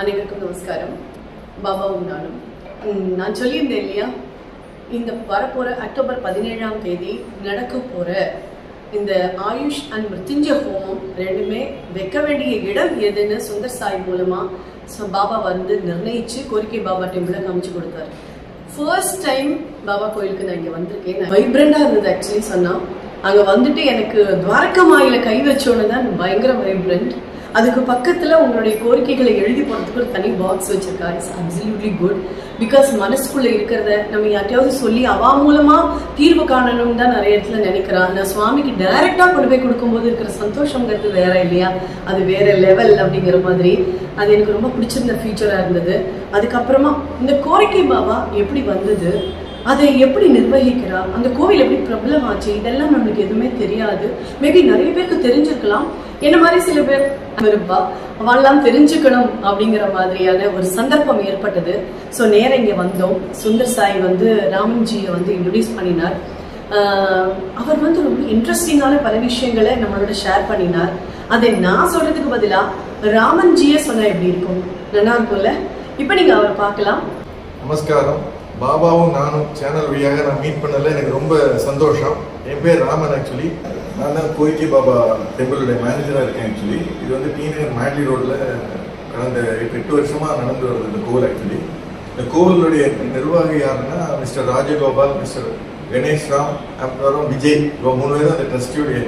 அனைவருக்கும் நமஸ்காரம். பாபாவும் நானும் நான் சொல்லியிருந்தேன் இல்லையா? இந்த வரப்போற அக்டோபர் பதினேழாம் தேதி நடக்க போற இந்த ஆயுஷ் அண்ட் மிருத்யுஞ்ச ஹோமம் ரெண்டுமே வைக்க வேண்டிய இடம் எதுன்னு சுந்தர் சாய் மூலமா பாபா வந்து நிர்ணயிச்சு கோரிக்கை பாபா டெம்பிள காமிச்சு கொடுத்தாரு. ஃபர்ஸ்ட் டைம் பாபா கோயிலுக்கு நான் இங்க வந்திருக்கேன். வைப்ரண்டா இருந்தது ஆக்சுவலி சொன்னா. அங்க வந்துட்டு எனக்கு துவாரகமாயில கை வச்சோன்னு தான் பயங்கர வைப்ரண்ட் அதுக்கு பக்கத்துல உங்களுடைய கோரிக்கைகளை எழுதி போறதுக்கு ஒரு தனி பாக்ஸ் வச்சுருக்கா இட்ஸ் அப்சல்யூட்லி குட் பிகாஸ் மனசுக்குள்ள இருக்கிறத நம்ம யார்ட்டையாவது சொல்லி அவா மூலமா தீர்வு காணணும்னு தான் நிறைய இடத்துல நினைக்கிறா. நான் சுவாமிக்கு டைரக்டா கொண்டு போய் கொடுக்கும்போது இருக்கிற சந்தோஷங்கிறது வேற இல்லையா? அது வேற லெவல் அப்படிங்கிற மாதிரி. அது எனக்கு ரொம்ப பிடிச்சிருந்த ஃபீச்சரா இருந்தது. அதுக்கப்புறமா இந்த கோரிக்கை பாபா எப்படி வந்தது? அதை எப்படி நிர்வகிக்கிறா அந்த கோவில் எப்படி பிரபலமாச்சு? இதெல்லாம் நம்மளுக்கு எதுவுமே தெரியாது. மேபி நிறைய பேருக்கு தெரிஞ்சிருக்கலாம். என்ன மாதிரி சில பேர் விருப்பா அவெல்லாம் தெரிஞ்சுக்கணும் அப்படிங்கிற மாதிரியான ஒரு சந்தர்ப்பம் ஏற்பட்டது. ஸோ நேரம் இங்க வந்தோம். சுந்தர் சாய் வந்து ராமன்ஜியை வந்து இன்ட்ரடியூஸ் பண்ணினார். ஆஹ் அவர் வந்து ரொம்ப இன்ட்ரெஸ்டிங்கான பல விஷயங்களை நம்மளோட ஷேர் பண்ணினார். அதை நான் சொல்றதுக்கு பதிலா ராமன்ஜியே சொன்னா எப்படி இருக்கும்? நல்லா இருக்கும்ல? இப்போ நீங்கள் அவரை பார்க்கலாம். நமஸ்காரம். பாபாவும் நானும் சேனல் வழியாக நான் மீட் பண்ணல எனக்கு ரொம்ப சந்தோஷம். என் பேர் ராமன் ஆக்சுவலி நான் தான் கோரிக்கை பாபா டெம்பிளுடைய மேனேஜராக இருக்கேன் ஆக்சுவலி இது வந்து டி மேட்லி ரோட்டில் கடந்த எட்டு எட்டு வருஷமாக நடந்து வருது இந்த கோவில் ஆக்சுவலி இந்த கோவிலுடைய நிர்வாகி யாருன்னா மிஸ்டர் ராஜகோபால் மிஸ்டர் கணேஷ் ராம் அப்புறம் விஜய். இவங்க மூணு பேரும் அந்த ட்ரஸ்டியுடைய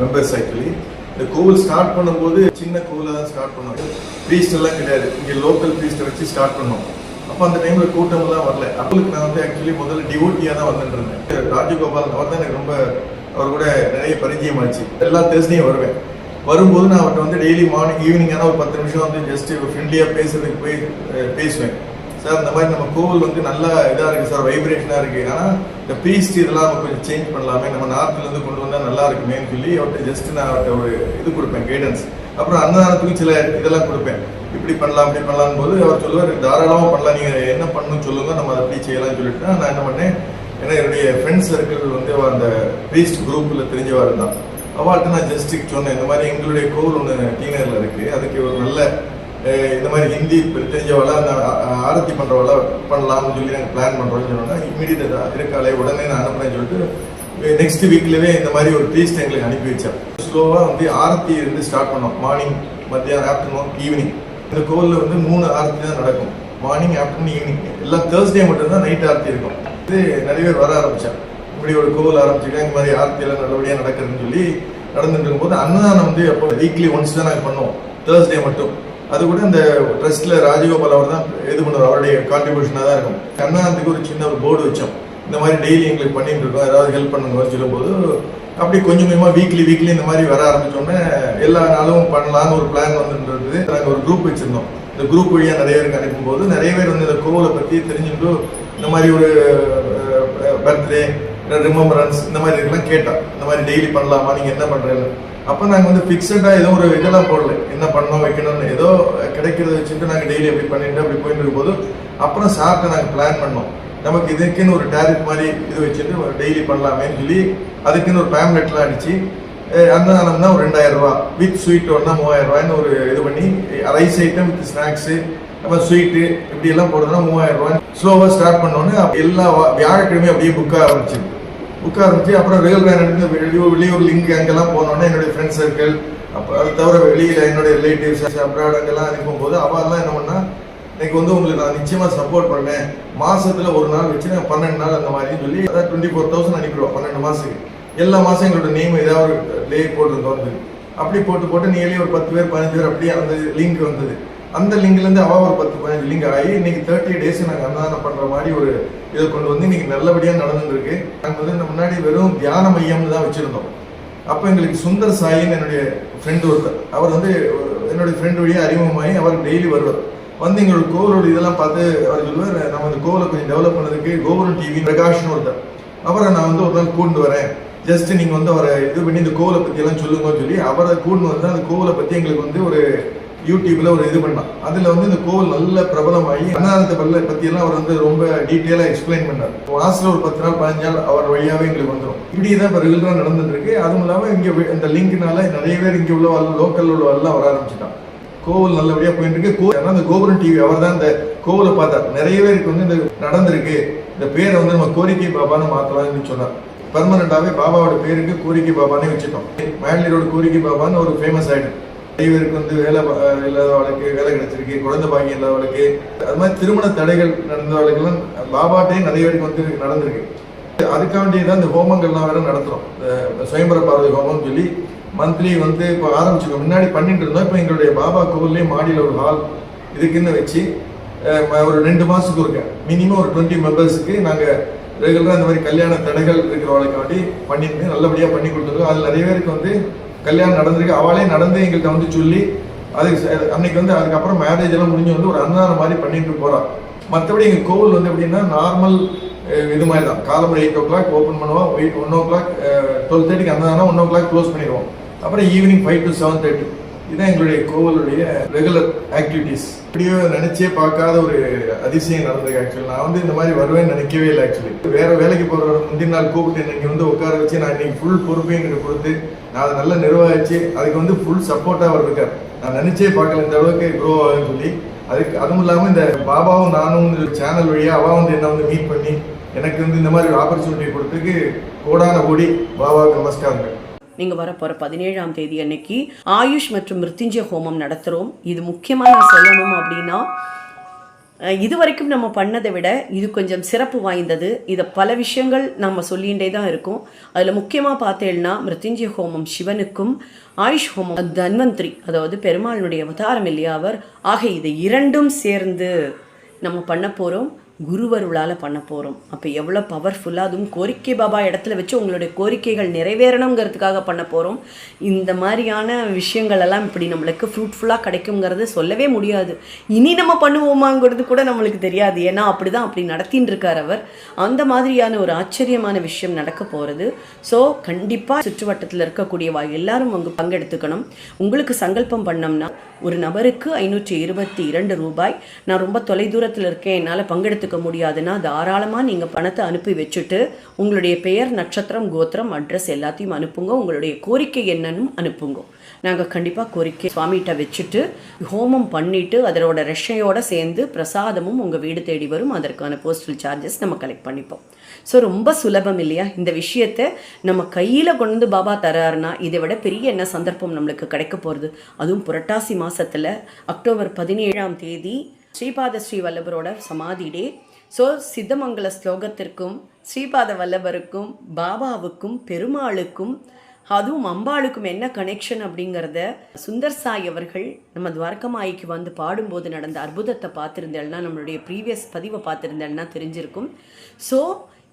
மெம்பர்ஸ் ஆக்சுவலி இந்த கோவில் ஸ்டார்ட் பண்ணும்போது சின்ன கோவிலாக தான் ஸ்டார்ட் பண்ணுவாங்க ப்ரீஸ்ட் எல்லாம் கிடையாது. இங்கே லோக்கல் ப்ரீஸ்ட்டை வச்சு ஸ்டார்ட் பண்ணோம். அப்போ அந்த டைம்ல கூட்டம் எல்லாம் வரல. அப்பளுக்கு நான் வந்து ஆக்சுவலி முதல்ல டிவோட்டியா தான் வந்துட்டு இருந்தேன் ராஜகோபால் அவர் தான் எனக்கு ரொம்ப அவர் கூட நிறைய பரிச்சயம் ஆச்சு. எல்லா தேர்ஸ்டையும் வருவேன். வரும்போது நான் அவர்கிட்ட வந்து டெய்லி மார்னிங் ஈவினிங் ஆனால் ஒரு பத்து நிமிஷம் வந்து ஜஸ்ட் ஃப்ரெண்ட்லியாக பேசுறதுக்கு போய் பேசுவேன். சார் இந்த மாதிரி நம்ம கோவில் வந்து நல்லா இதாக இருக்கு சார் வைப்ரேஷனாக இருக்கு. ஆனால் இந்த பீஸ்ட் இதெல்லாம் நம்ம கொஞ்சம் சேஞ்ச் பண்ணலாமே. நம்ம நார்த்ல கொண்டு வந்தால் நல்லா இருக்குமேன்னு சொல்லி அவர்கிட்ட ஜஸ்ட் நான் அவர்கிட்ட ஒரு இது கொடுப்பேன் கைடன்ஸ் அப்புறம் அன்னதானத்துக்கு சில இதெல்லாம் கொடுப்பேன். இப்படி பண்ணலாம் இப்படி பண்ணலாம் போது அவர் சொல்லுவார் தாராளமாக பண்ணலாம். நீங்கள் என்ன பண்ணணும்னு சொல்லுங்க. நம்ம அதை அப்படி செய்யலாம்னு சொல்லிட்டு நான் என்ன பண்ணேன். ஏன்னா என்னுடைய ஃப்ரெண்ட்ஸ் சர்க்கிள் வந்து அந்த பீஸ்ட் குரூப்பில் தெரிஞ்சவா இருந்தான் அவள்கிட்ட நான் ஜஸ்ட் சொன்னேன் இந்த மாதிரி எங்களுடைய கோவில் ஒன்று டீனரில் இருக்குது அதுக்கு ஒரு நல்ல இந்த மாதிரி ஹிந்தி தெரிஞ்சவள அந்த ஆரத்தி பண்றவள பண்ணலாம்னு சொல்லி நாங்கள் பிளான் பண்றோம்னு சொன்னோம்னா இமீடியட்டா இருக்காளே உடனே நான் அனுப்புறேன்னு சொல்லிட்டு நெக்ஸ்ட் வீக்லவே இந்த மாதிரி ஒரு ப்ரீஸ்ட் எங்களுக்கு அனுப்பி வச்சேன் ஸ்லோவா வந்து ஆரத்தி இருந்து ஸ்டார்ட் பண்ணோம். மார்னிங் மத்தியானம் ஆஃப்டர்நூன் ஈவினிங் இந்த கோவில்ல வந்து மூணு ஆரத்தி தான் நடக்கும். மார்னிங் ஆஃப்டர்நூன் ஈவினிங் எல்லாம் தேர்ஸ்டே மட்டும் தான் நைட் ஆரத்தி இருக்கும். இது நிறைய பேர் வர ஆரம்பித்தேன் இப்படி ஒரு கோவில் ஆரம்பிச்சுட்டேன் இந்த மாதிரி ஆரத்தி எல்லாம் நடக்குதுன்னு சொல்லி நடந்துட்டு இருக்கும்போது அன்னதானம் வந்து எப்போ வீக்லி ஒன்ஸ் தான் நாங்கள் பண்ணுவோம். தேர்ஸ்டே மட்டும். அது கூட இந்த ட்ரஸ்ட்ல ராஜகோபால் அவர் தான் இது பண்ணுவார் அவருடைய கான்ட்ரிபியூஷனாக தான் இருக்கும். அன்னதானத்துக்கு ஒரு சின்ன ஒரு போர்டு வச்சோம். இந்த மாதிரி டெய்லி எங்களுக்கு பண்ணிட்டு இருக்கோம். ஏதாவது ஹெல்ப் பண்ணுங்க சொல்லும்போது அப்படி கொஞ்சம் கொஞ்சமாக வீக்லி வீக்லி இந்த மாதிரி வர ஆரம்பிச்சோடனே எல்லா நாளும் பண்ணலான்னு ஒரு பிளான் வந்துன்றது நாங்கள் ஒரு குரூப் வச்சுருந்தோம். இந்த குரூப் வழியாக நிறைய பேருக்கு அனுப்பும்போது நிறைய பேர் வந்து இந்த கோவிலை பற்றி தெரிஞ்சுட்டு இந்த மாதிரி ஒரு பர்த்டே ரிமம்பரன்ஸ் இந்த மாதிரி இதெல்லாம் கேட்டோம் இந்த மாதிரி டெய்லி பண்ணலாமா நீங்கள் என்ன பண்ணுறீங்க அப்போ நாங்கள் வந்து ஃபிக்ஸடாக ஏதோ ஒரு இதெல்லாம் போடல. என்ன பண்ணோம் வைக்கணும்னு ஏதோ கிடைக்கிறத வச்சுட்டு நாங்கள் டெய்லி அப்படி பண்ணிட்டு அப்படி போயிட்டு இருக்கும்போது அப்புறம் சாப்பிட்டு நாங்கள் பிளான் பண்ணோம். நமக்கு இதுக்குன்னு ஒரு டேரிஃப் மாதிரி இது வச்சுட்டு டெய்லி பண்ணலாமேன்னு சொல்லி அதுக்குன்னு ஒரு பேம்லெட்லாம் அடிச்சு அஹ் தான் ஒரு ரெண்டாயிரம் ரூபா. வித் ஸ்வீட் ஒன்றா மூவாயிரம் ரூபாய்ன்னு ஒரு இது பண்ணி ரைஸ் ஐட்டம் வித் ஸ்நாக்ஸு நம்ம ஸ்வீட்டு இப்படி எல்லாம் போடுறதுனா மூவாயிரம் ரூபாய் ஸ்லோவாக ஸ்டார்ட் பண்ணோன்னே எல்லா வியாழக்கிழமையும் அப்படியே புக்காக ஆரம்பிச்சிருக்கு. உட்கார்ந்துச்சு அப்புறம் ரயில் வேன் வெளியூர் வெளியூர் லிங்க் அங்கெல்லாம் போனோன்னே என்னுடைய ஃப்ரெண்ட் சர்க்கிள் அப்போ அது தவிர வெளியில் என்னுடைய ரிலேட்டிவ்ஸ் அப்ராட் அங்கெல்லாம் அனுப்பும்போது அவெல்லாம் என்ன பண்ணா இன்னைக்கு வந்து உங்களுக்கு நான் நிச்சயமாக சப்போர்ட் பண்ணேன். மாதத்தில் ஒரு நாள் வச்சு நான் பன்னெண்டு நாள் அந்த மாதிரி சொல்லி அதான் டுவெண்ட்டி ஃபோர் தௌசண்ட் அனுப்பிடுவோம் பன்னெண்டு மாதத்துக்கு எல்லா மாதம் எங்களோட நேம் ஏதாவது ஒரு லே போட்டிருந்தோம் வந்து அப்படி போட்டு போட்டு நியர்லி ஒரு பத்து பேர் பதினஞ்சு பேர் அப்படியே அந்த லிங்க் வந்தது. அந்த லிங்க்லேருந்து இருந்து ஒரு பத்து பதினஞ்சு லிங்க் ஆகி இன்னைக்கு தேர்ட்டி டேஸ் நாங்கள் அன்னதானம் பண்ணுற மாதிரி ஒரு இதை கொண்டு வந்து இன்னைக்கு நல்லபடியாக நடந்துருக்கு நாங்கள் வந்து இந்த முன்னாடி வெறும் தியான மையம்னு தான் வச்சுருந்தோம். அப்போ எங்களுக்கு சுந்தர் சாயின்னு என்னுடைய ஃப்ரெண்டு ஒருத்தர். அவர் வந்து என்னுடைய ஃப்ரெண்டு வழியாக அறிமுகமாகி அவர் டெய்லி வருவார். வந்து எங்களோட கோவிலோட இதெல்லாம் பார்த்து அவர் சொல்லுவார் நம்ம இந்த கோவிலை கொஞ்சம் டெவலப் பண்ணதுக்கு கோபுரம் டிவி பிரகாஷ்னு ஒருத்தர். அவரை நான் வந்து ஒரு நாள் கூண்டு வரேன். ஜஸ்ட் நீங்கள் வந்து அவரை இது பண்ணி இந்த கோவிலை பற்றியெல்லாம் எல்லாம் சொல்லுங்கன்னு சொல்லி அவரை கூண்டு வந்து அந்த கோவிலை பற்றி எங்களுக்கு வந்து ஒரு யூடியூப்ல ஒரு இது பண்ணார் அதுல வந்து இந்த கோவில் நல்ல பிரபலமாகி அன்னதானத்தை பல்ல பத்தி எல்லாம் அவர் வந்து ரொம்ப டீட்டெயிலா எக்ஸ்பிளைன் பண்ணார். மாசத்துல ஒரு பத்து நாள் பதினஞ்சு நாள் அவர் வழியாவே எங்களுக்கு வந்துடும் இப்படி தான் இப்போ ரெகுலரா நடந்துட்டு இருக்கு அதுவும் இல்லாம இங்க இந்த லிங்க்னால நிறைய பேர் இங்க உள்ள லோக்கல் உள்ள எல்லாம் வர ஆரம்பிச்சிட்டான் கோவில் நல்லபடியா போயிட்டு இருக்கு அந்த கோபுரம் டிவி அவர் தான் இந்த கோவிலை பார்த்தார். நிறைய பேருக்கு வந்து இந்த நடந்திருக்கு. இந்த பேரை வந்து நம்ம கோரிக்கை பாபான்னு மாத்தலாம்னு சொன்னார். பர்மனண்டாவே பாபாவோட பேருக்கு கோரிக்கை பாபானே வச்சுட்டோம். மேட்லி ரோடு கோரிக்கை பாபான்னு ஒரு ஃபேமஸ் ஆகிடும் நிறைய பேருக்கு வந்து வேலை இல்லாதவளுக்கு வேலை கிடைச்சிருக்கு குழந்தை பாக்கியம் இல்லாதவளுக்கு அது மாதிரி திருமண தடைகள் நடந்தவளுக்கெல்லாம் பாபாட்டையும் நிறைய பேருக்கு வந்து நடந்திருக்கு. அதுக்காண்டி தான் இந்த ஹோமங்கள்லாம் வேற நடத்துறோம். இந்த சுயம்பர பார்வதி ஹோமம்னு சொல்லி மந்த்லி வந்து இப்போ ஆரம்பிச்சிருக்கோம். முன்னாடி பண்ணிட்டு இருந்தோம். இப்போ எங்களுடைய பாபா கோவில்லேயே மாடியில் ஒரு ஹால் இதுக்குன்னு வச்சு ஒரு ரெண்டு மாதத்துக்கு இருக்க மினிமம் ஒரு டுவெண்ட்டி மெம்பர்ஸுக்கு நாங்கள் ரெகுலராக இந்த மாதிரி கல்யாண தடைகள் இருக்கிறவங்களுக்காண்டி பண்ணிட்டு நல்லபடியாக பண்ணி கொடுத்துருக்கோம். அதில் நிறைய பேருக்கு வந்து கல்யாணம் நடந்திருக்கு. அவளே நடந்து எங்கள்கிட்ட வந்து சொல்லி அதுக்கு அன்னைக்கு வந்து அதுக்கப்புறம் மேரேஜ் எல்லாம் முடிஞ்சு வந்து ஒரு அன்னதானம் மாதிரி பண்ணிட்டு போறா. மற்றபடி எங்கள் கோவில் வந்து எப்படின்னா நார்மல் இது மாதிரி தான் காலம்பரம் எயிட் ஓ கிளாக் ஓப்பன் பண்ணுவோம். Eight one o'clock twelve தேர்ட்டிக்கு அன்னதானம் ஒன் ஓ கிளாக் க்ளோஸ் பண்ணிடுவோம். அப்புறம் evening five to seven thirty இதுதான் எங்களுடைய கோவிலுடைய ரெகுலர் ஆக்டிவிட்டீஸ் இப்படியோ நினைச்சே பார்க்காத ஒரு அதிசயம் நடந்தது ஆக்சுவலி நான் வந்து இந்த மாதிரி வருவேன்னு நினைக்கவே இல்லை ஆக்சுவலி வேற வேலைக்கு போற முந்தின நாள் கூப்பிட்டு இன்னைக்கு வந்து உட்கார வச்சு நான் இன்னைக்கு ஃபுல் பொறுப்பையும் எங்களுக்கு கொடுத்து நான் அதை நல்லா நிர்வகிச்சு அதுக்கு வந்து ஃபுல் சப்போர்ட்டா அவர் இருக்கார். நான் நினைச்சே பார்க்கல இந்த அளவுக்கு க்ரோ ஆகுன்னு சொல்லி. அதுக்கு அதுவும் இல்லாம இந்த பாபாவும் நானும் சேனல் வழியா அவா வந்து என்ன வந்து மீட் பண்ணி எனக்கு வந்து இந்த மாதிரி ஒரு ஆப்பர்ச்சுனிட்டி கொடுத்துக்கு கோடான கோடி பாபாவுக்கு நமஸ்காரங்கள். நீங்கள் வரப்போகிற பதினேழாம் தேதி அன்னைக்கு ஆயுஷ் மற்றும் மிருத்யுஞ்சய ஹோமம் நடத்துகிறோம் இது முக்கியமாக நான் சொல்லணும் அப்படின்னா இது வரைக்கும் நம்ம பண்ணதை விட இது கொஞ்சம் சிறப்பு வாய்ந்தது. இதை பல விஷயங்கள் நம்ம சொல்லிகிட்டே தான் இருக்கும். அதில் முக்கியமாக பார்த்தேன்னா மிருத்யுஞ்சய ஹோமம் சிவனுக்கும் ஆயுஷ் ஹோமம் தன்வந்திரி அதாவது பெருமாளுடைய அவதாரம் இல்லையா அவர்? ஆக இது இரண்டும் சேர்ந்து நம்ம பண்ண போகிறோம் குருவருளால் பண்ண போகிறோம் அப்போ எவ்வளோ பவர்ஃபுல்லாக அதுவும் கோரிக்கை பாபா இடத்துல வச்சு உங்களுடைய கோரிக்கைகள் நிறைவேறணுங்கிறதுக்காக பண்ண போகிறோம் இந்த மாதிரியான விஷயங்கள் எல்லாம் இப்படி நம்மளுக்கு ஃப்ரூட்ஃபுல்லாக கிடைக்குங்கிறது சொல்லவே முடியாது. இனி நம்ம பண்ணுவோமாங்கிறது கூட நம்மளுக்கு தெரியாது. ஏன்னா அப்படி தான் அப்படி நடத்தின்னு இருக்கார் அவர். அந்த மாதிரியான ஒரு ஆச்சரியமான விஷயம் நடக்க போகிறது ஸோ கண்டிப்பாக சுற்றுவட்டத்தில் இருக்கக்கூடியவா எல்லாரும் அங்கு பங்கெடுத்துக்கணும். உங்களுக்கு சங்கல்பம் பண்ணோம்னா ஒரு நபருக்கு ஐநூற்றி இருபத்தி இரண்டு ரூபாய். நான் ரொம்ப தொலைதூரத்தில் இருக்கேன். என்னால் எடுத்துக்க முடியாதுன்னா தாராளமாக நீங்கள் பணத்தை அனுப்பி வச்சுட்டு உங்களுடைய பெயர் நட்சத்திரம் கோத்திரம் அட்ரஸ் எல்லாத்தையும் அனுப்புங்க. உங்களுடைய கோரிக்கை என்னன்னு அனுப்புங்க. நாங்கள் கண்டிப்பாக கோரிக்கை சுவாமிகிட்ட வச்சுட்டு ஹோமம் பண்ணிட்டு அதனோட ரெஷையோடு சேர்ந்து பிரசாதமும் உங்கள் வீடு தேடி வரும். அதற்கான போஸ்டல் சார்ஜஸ் நம்ம கலெக்ட் பண்ணிப்போம். ஸோ ரொம்ப சுலபம் இல்லையா? இந்த விஷயத்தை நம்ம கையில் கொண்டு வந்து பாபா தராருனா இதை விட பெரிய என்ன சந்தர்ப்பம் நம்மளுக்கு கிடைக்க போகிறது அதுவும் புரட்டாசி மாசத்துல அக்டோபர் பதினேழாம் தேதி ஸ்ரீபாத ஸ்ரீ வல்லபரோட சமாதி டே. ஸோ சித்தமங்கல ஸ்லோகத்திற்கும் ஸ்ரீபாத வல்லபருக்கும் பாபாவுக்கும் பெருமாளுக்கும் அதுவும் அம்பாளுக்கும் என்ன கனெக்ஷன் அப்படிங்கிறத சுந்தர் சாய் அவர்கள் நம்ம துவாரகமாய்க்கு வந்து பாடும்போது நடந்த அற்புதத்தை பார்த்துருந்தேன்னா நம்மளுடைய ப்ரீவியஸ் பதிவை பார்த்துருந்தேன்னா தெரிஞ்சிருக்கும். ஸோ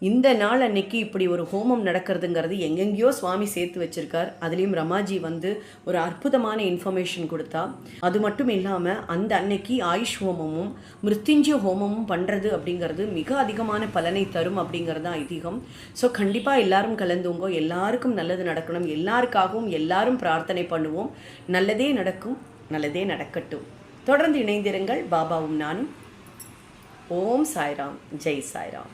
இந்த நாள் அன்னைக்கு இப்படி ஒரு ஹோமம் நடக்கிறதுங்கிறது எங்கெங்கேயோ சுவாமி சேர்த்து வச்சிருக்கார். அதுலேயும் ரமாஜி வந்து ஒரு அற்புதமான இன்ஃபர்மேஷன் கொடுத்தா. அது மட்டும் இல்லாமல் அந்த அன்னைக்கு ஆயுஷ் ஹோமமும் மிருத்யுஞ்சய ஹோமமும் பண்ணுறது அப்படிங்கிறது மிக அதிகமான பலனை தரும் அப்படிங்கிறது தான் ஐதீகம். ஸோ கண்டிப்பாக எல்லாரும் கலந்துங்கோ எல்லாருக்கும் நல்லது நடக்கணும் எல்லாருக்காகவும் எல்லாரும் பிரார்த்தனை பண்ணுவோம். நல்லதே நடக்கும் நல்லதே நடக்கட்டும். தொடர்ந்து இணைந்திருங்கள் பாபாவும் நானும். ஓம் சாய்ராம் ஜெய் சாய்ராம்.